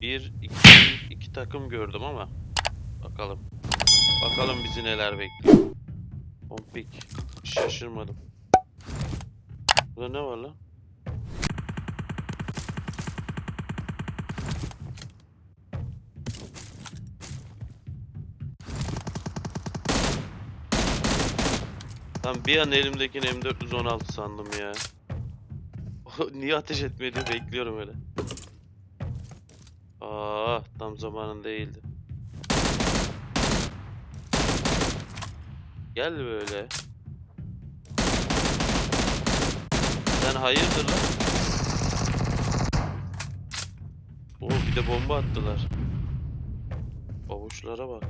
Bir, iki, iki takım gördüm ama. Bakalım. Bakalım bizi neler bekliyor. Pompik. Şaşırmadım. Burada ne var lan? Lan bir an elimdekini M416 sandım ya. Niye ateş etmedi bekliyorum öyle. Aa, tam zamanın değildi. Gel böyle. Sen hayırdır lan? Oo bir de bomba attılar. Babuşlara bak.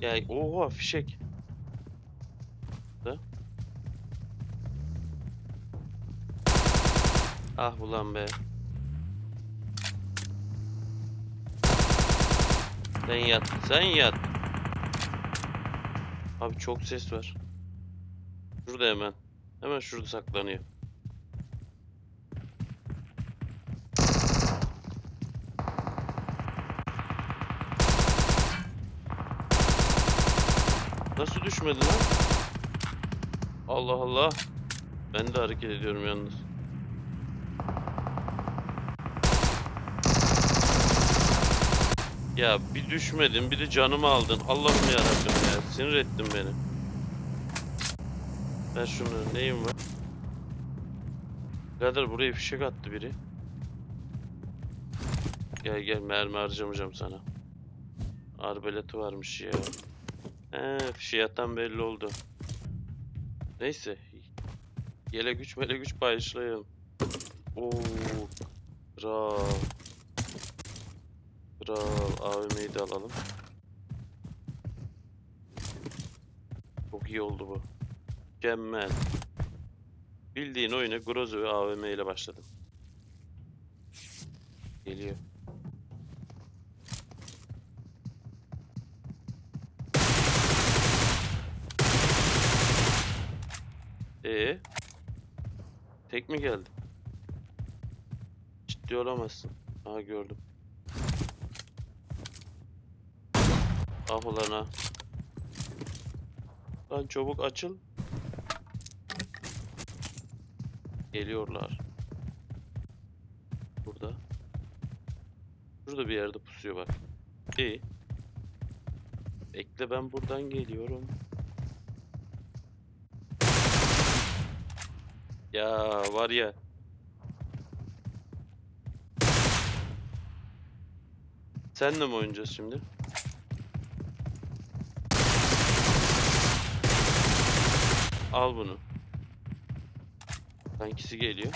Ya oha fişek. Ah ulan be. Sen yat, sen yat. Abi çok ses var. Şurada hemen. Hemen şurada saklanıyor. Nasıl düşmedi lan? Allah Allah. Ben de hareket ediyorum yalnız. Ya bir düşmedin bir de canımı aldın. Allah'ım yarabbim ya. Sinir ettin beni. Ver şunu. Neyim var? Birader buraya fişek attı biri. Gel gel mermi harcamayacağım sana. Arbeleti varmış ya. He fişeği atan belli oldu. Neyse. Yele güç mele güç paylaşlayalım. Oo. Kral. Kral AVM'yi de alalım. Çok iyi oldu bu. Mükemmel. Bildiğin oyuna Grozo ve AVM ile başladım. Geliyor. Ee? Tek mi geldi? Ciddi olamazsın. Aha gördüm. Ah ulan ha. Lan çabuk açıl. Geliyorlar. Burada. Şurada bir yerde pusuyor bak. İyi. Bekle ben buradan geliyorum. Ya var ya. Senle mi oynayacağız şimdi? Al bunu. Kankisi geliyor.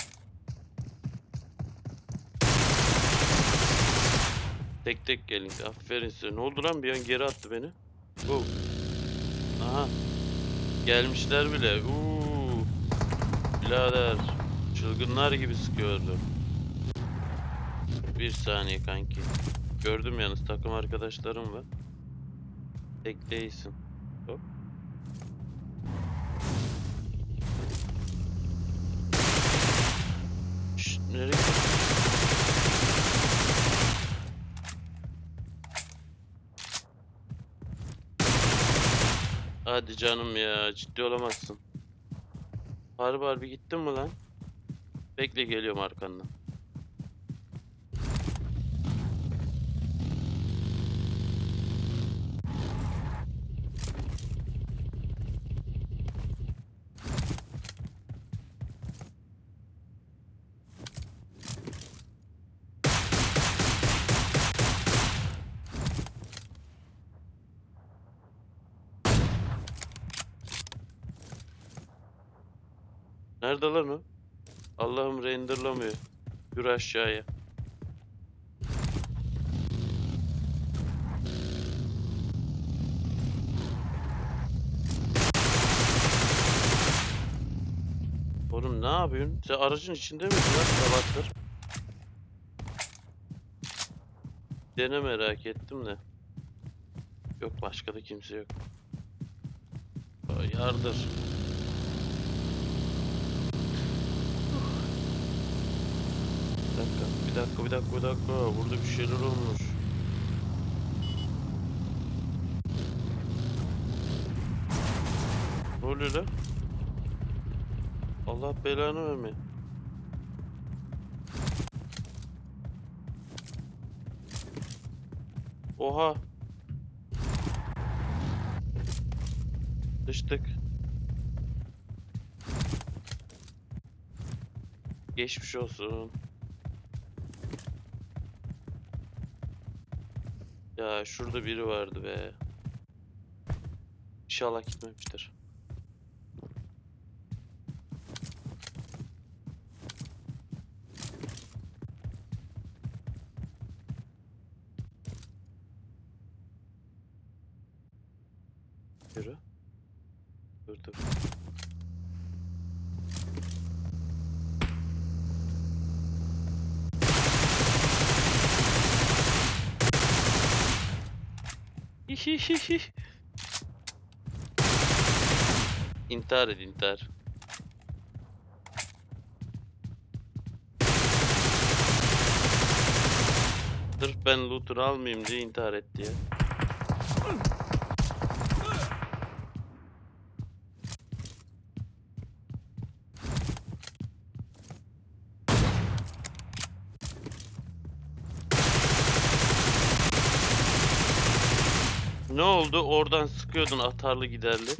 Tek tek gelin. Aferin size. Ne oldu lan? Bir an geri attı beni. Oh. Aha. Gelmişler bile. Uuu. Birader. Çılgınlar gibi sıkıyordu. Bir saniye kanki. Gördüm yalnız takım arkadaşlarım var. Tek değilsin. Hop. Hadi canım ya ciddi olamazsın. Harbi harbi gittin mi lan? Bekle geliyorum arkandan. Nerede lan o? Allah'ım renderlamıyor. Yürü aşağıya. Oğlum ne yapıyorsun? Sen aracın içinde misin lan sabahtır? Dene merak ettim de. Yok başka da kimse yok. Yardır. Dakika, bir dakika, bir dakika, bir dakika. Burada bir şeyler olmuş. Ne oluyor lan? Allah belanı verme. Oha. Düştük. Geçmiş olsun. Ya şurada biri vardı be. İnşallah gitmemiştir. Yürü. Dur dur. Hihihihi. İntihar et intihar. Sırf ben looter'ı almayayım diye intihar etti ya. Ne oldu? Oradan sıkıyordun atarlı giderli.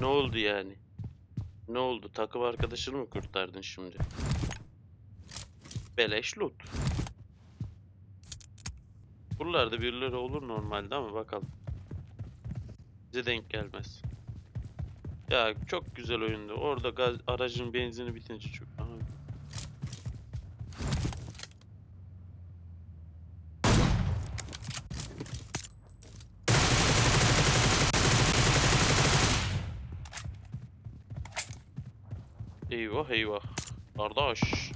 Ne oldu yani? Ne oldu? Takım arkadaşını mı kurtardın şimdi? Beleş loot. Buralarda birileri olur normalde ama bakalım. Bize denk gelmez. Ya çok güzel oyundu. Orada gaz, aracın benzini bitince çok... Aha. Eyvah eyvah. Kardeş.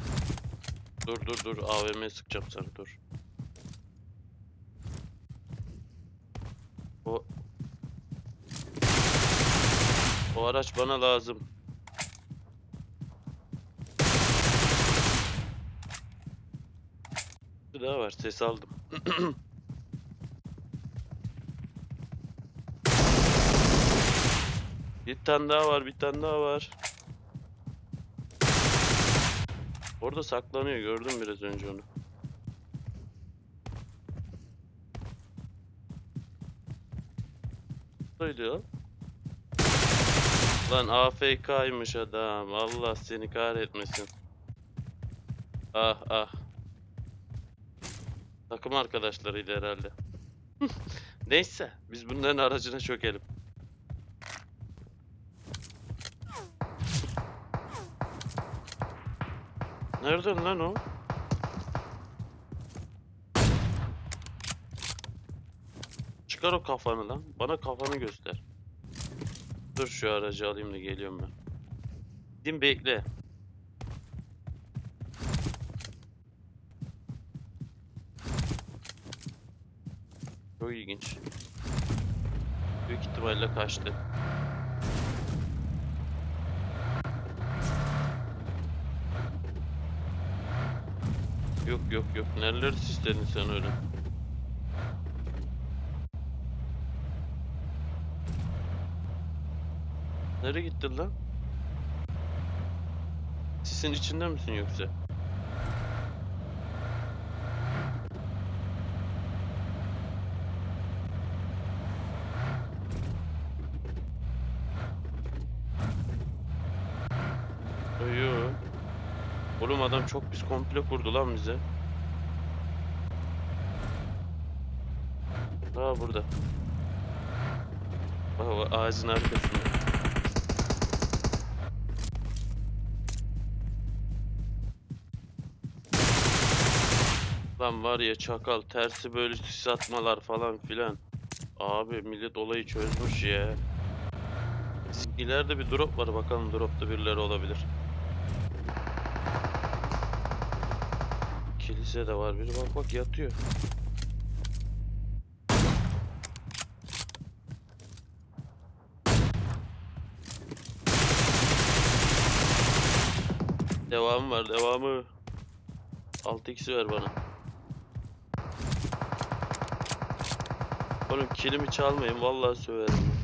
Dur dur dur AVM sıkacağım sana dur. O O araç bana lazım. Bir daha var ses aldım. Bir tane daha var, bir tane daha var. Orada saklanıyor, gördüm biraz önce onu. Buradaydı ya. Lan AFK'ymış adam. Allah seni kahretmesin. Ah ah. Takım arkadaşlarıydı herhalde. Neyse, biz bunların aracına çökelim. Nereden lan o? Çıkar o kafanı lan. Bana kafanı göster. Dur şu aracı alayım da geliyorum ben. Gidin bekle. Çok ilginç. Büyük ihtimalle kaçtı. Yok yok yok. Nereleri sisledin sen öyle? Nereye gittin lan? Sisin içinde misin yoksa? Yo. Oğlum adam çok pis komple kurdu lan bize. Aa burada. Bak, ağacın arkasında. Lan var ya çakal tersi böyle sis atmalar falan filan. Abi millet olayı çözmüş ya. İleride bir drop var bakalım dropta birileri olabilir. Kilise de var biri bak bak yatıyor. Devamı var devamı. 6x'i ver bana. Oğlum kilimi çalmayın vallahi söverim.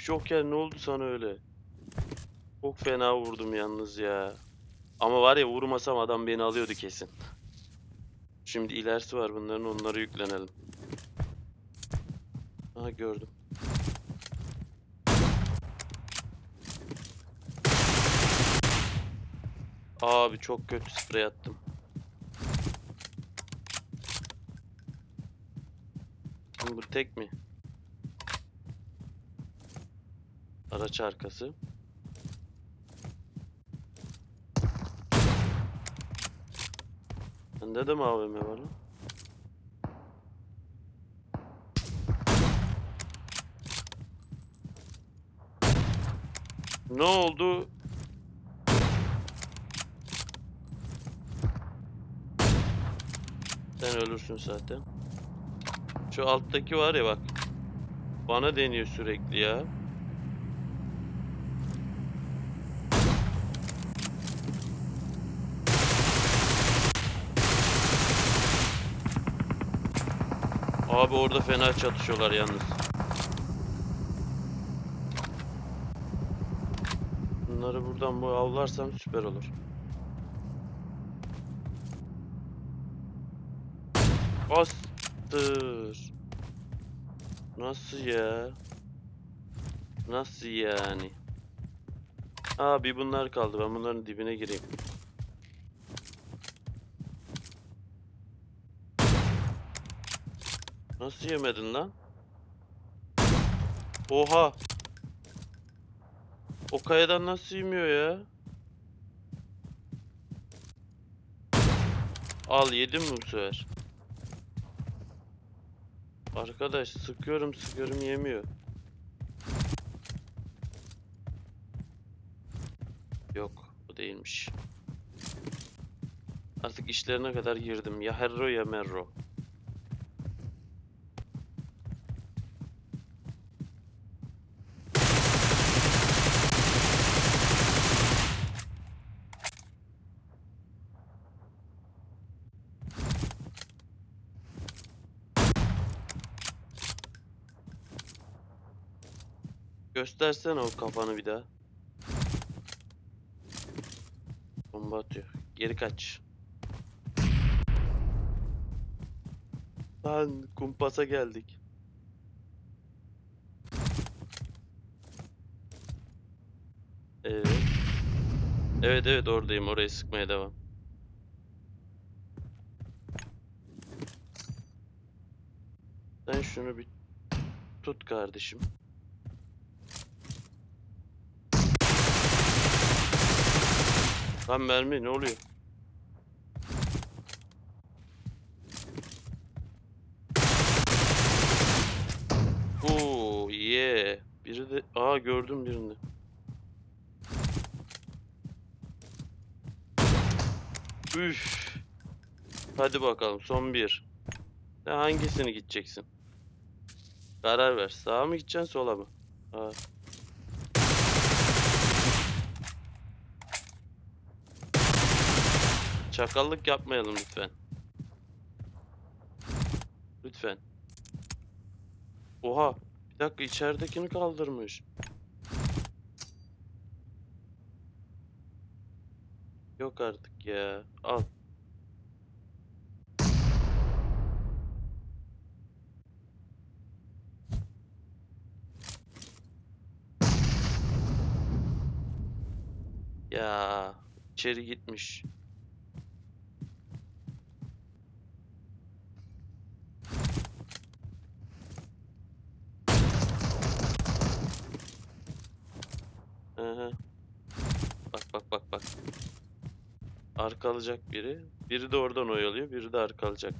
Joker ne oldu sana öyle? Çok fena vurdum yalnız ya. Ama var ya vurmasam adam beni alıyordu kesin. Şimdi ilerisi var bunların onları yüklenelim. Aha gördüm. Abi çok kötü sprey attım. Bu tek mi? Araç arkası. Bende de mi var lan? Ne oldu? Sen ölürsün zaten. Şu alttaki var ya bak. Bana deniyor sürekli ya. Abi orada fena çatışıyorlar yalnız. Bunları buradan bu avlarsam süper olur. Bastır. Nasıl ya? Nasıl yani? Abi bunlar kaldı. Ben bunların dibine gireyim. Nasıl yemedin lan? Oha. O kayadan nasıl yemiyor ya? Al yedim mi bu sefer? Arkadaş sıkıyorum sıkıyorum yemiyor. Yok bu değilmiş. Artık işlerine kadar girdim. Ya herro ya merro. Göstersene o kafanı bir daha. Bomba atıyor. Geri kaç. Lan kumpasa geldik. Evet. Evet evet oradayım. Orayı sıkmaya devam. Sen şunu bir tut kardeşim. Lan mermi ne oluyor? Oo yeah. Biri de aa gördüm birini. Üf. Hadi bakalım son bir. Sen hangisini gideceksin? Karar ver. Sağa mı gideceksin sola mı? Aa. Çakallık yapmayalım lütfen. Lütfen. Oha. Bir dakika içeridekini kaldırmış. Yok artık ya. Al. Ya içeri gitmiş. Aha. Bak bak bak bak. Arkalayacak biri. Biri de oradan oyalıyor, biri de arkalayacak.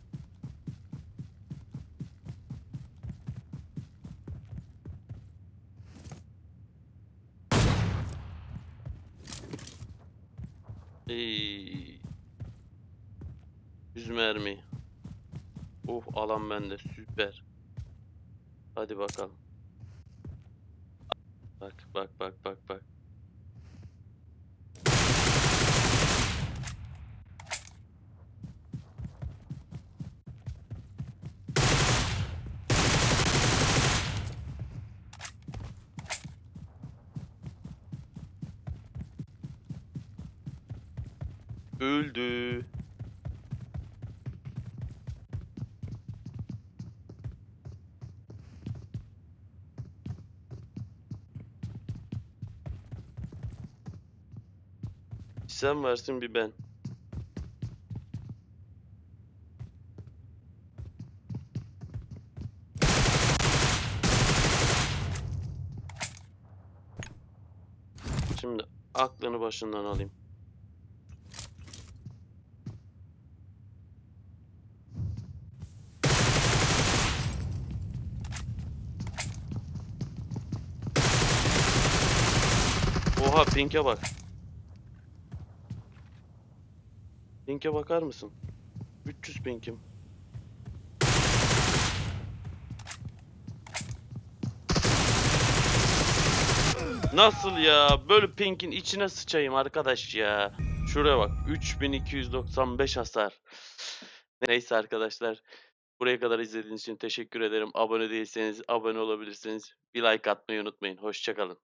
Ey, 100 mermi. Oh alan bende süper. Hadi bakalım. Bak bak bak bak bak. Öldü. Sen varsın bir ben. Şimdi aklını başından alayım. Oha Pink'e bak. Pink'e bakar mısın? 300 Pink'im. Nasıl ya? Böyle Pink'in içine sıçayım arkadaş ya. Şuraya bak. 3295 hasar. Neyse arkadaşlar. Buraya kadar izlediğiniz için teşekkür ederim. Abone değilseniz abone olabilirsiniz. Bir like atmayı unutmayın. Hoşçakalın.